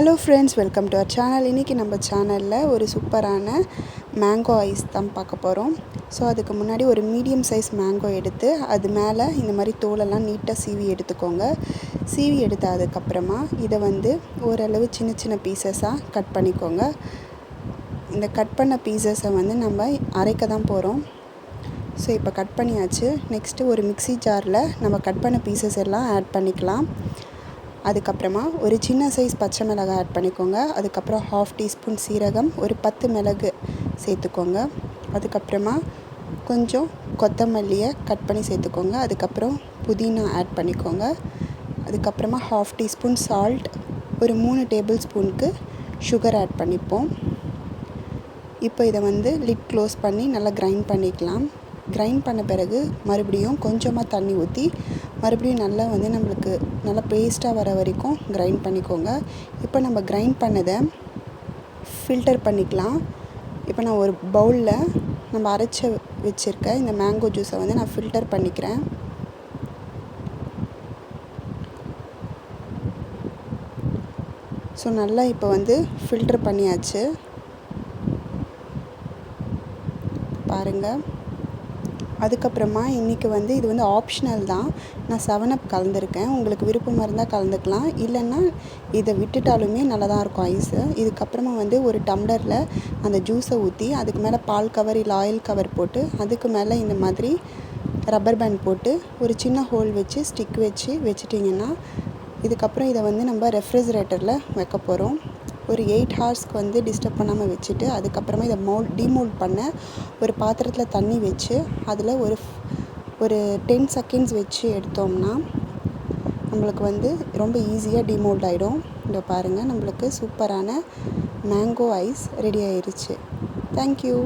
Hello friends welcome to our channel இன்றைக்கி நம்ம சேனலில் ஒரு சூப்பரான மேங்கோ ஐஸ் தான் பார்க்க போகிறோம் ஸோ அதுக்கு முன்னாடி ஒரு மீடியம் சைஸ் மேங்கோ எடுத்து அது மேலே இந்த மாதிரி தோலெல்லாம் நீட்டாக சீவி எடுத்துக்கோங்க. சீவி எடுத்த அதுக்கப்புறமா இதை வந்து ஓரளவு சின்ன சின்ன பீசஸாக கட் பண்ணிக்கோங்க. இந்த கட் பண்ண பீசஸை வந்து நம்ம அரைக்க தான் போகிறோம் ஸோ இப்போ கட் பண்ணியாச்சு. நெக்ஸ்ட்டு ஒரு மிக்சி ஜாரில் நம்ம கட் பண்ண பீசஸ் எல்லாம் ஆட் பண்ணிக்கலாம். அதுக்கப்புறமா ஒரு சின்ன சைஸ் பச்சை மிளகாய் ஆட் பண்ணிக்கோங்க. அதுக்கப்புறம் ஹாஃப் டீஸ்பூன் சீரகம் ஒரு பத்து மிளகு சேர்த்துக்கோங்க. அதுக்கப்புறமா கொஞ்சம் கொத்தமல்லியை கட் பண்ணி சேர்த்துக்கோங்க. அதுக்கப்புறம் புதினா ஆட் பண்ணிக்கோங்க. அதுக்கப்புறமா ஹாஃப் டீஸ்பூன் சால்ட் ஒரு மூணு டேபிள் ஸ்பூனுக்கு சுகர் ஆட் பண்ணிப்போம். இப்போ இதை வந்து லிட் க்ளோஸ் பண்ணி நல்லா கிரைண்ட் பண்ணிக்கலாம். கிரைண்ட் பண்ண பிறகு மறுபடியும் கொஞ்சமாக தண்ணி ஊற்றி மறுபடியும் நல்லா வந்து நம்மளுக்கு நல்லா பேஸ்ட்டாக வர வரைக்கும் கிரைண்ட் பண்ணிக்கோங்க. இப்போ நம்ம கிரைண்ட் பண்ணதை ஃபில்டர் பண்ணிக்கலாம். இப்போ நான் ஒரு பவுலில் நம்ம அரைச்ச வச்சுருக்க இந்த மேங்கோ ஜூஸை வந்து நான் ஃபில்டர் பண்ணிக்கிறேன். ஸோ நல்லா இப்போ வந்து ஃபில்டர் பண்ணியாச்சு. பாருங்கள் அதுக்கப்புறமா இன்றைக்கி வந்து இது வந்து ஆப்ஷனல் தான். நான் செவன் அப் கலந்துருக்கேன். உங்களுக்கு விருப்பமாக இருந்தால் கலந்துக்கலாம். இல்லைன்னா இதை விட்டுட்டாலுமே நல்லா தான் இருக்கும் ஐஸு இதுக்கப்புறமா வந்து ஒரு டம்ளரில் அந்த ஜூஸை ஊற்றி அதுக்கு மேலே பால் கவர் இல்லை ஆயில் கவர் போட்டு அதுக்கு மேலே இந்த மாதிரி ரப்பர் பேண்ட் போட்டு ஒரு சின்ன ஹோல் வச்சு ஸ்டிக் வச்சு வச்சிட்டிங்கன்னா இதுக்கப்புறம் இதை வந்து நம்ம ரெஃப்ரிஜிரேட்டரில் வைக்க போகிறோம் ஒரு எயிட் ஹார்ஸ்க்கு வந்து டிஸ்டர்ப் பண்ணாமல் வச்சுட்டு அதுக்கப்புறமா இதை மோல் டிமோல்ட் பண்ண ஒரு பாத்திரத்தில் தண்ணி வச்சு அதில் ஒரு ஒரு டென் செகண்ட்ஸ் வச்சு எடுத்தோம்னா நம்மளுக்கு வந்து ரொம்ப ஈஸியாக டிமோல்ட் ஆகிடும் இதை பாருங்கள் நம்மளுக்கு சூப்பரான மேங்கோ ஐஸ் ரெடி ஆயிடுச்சு தேங்க்யூ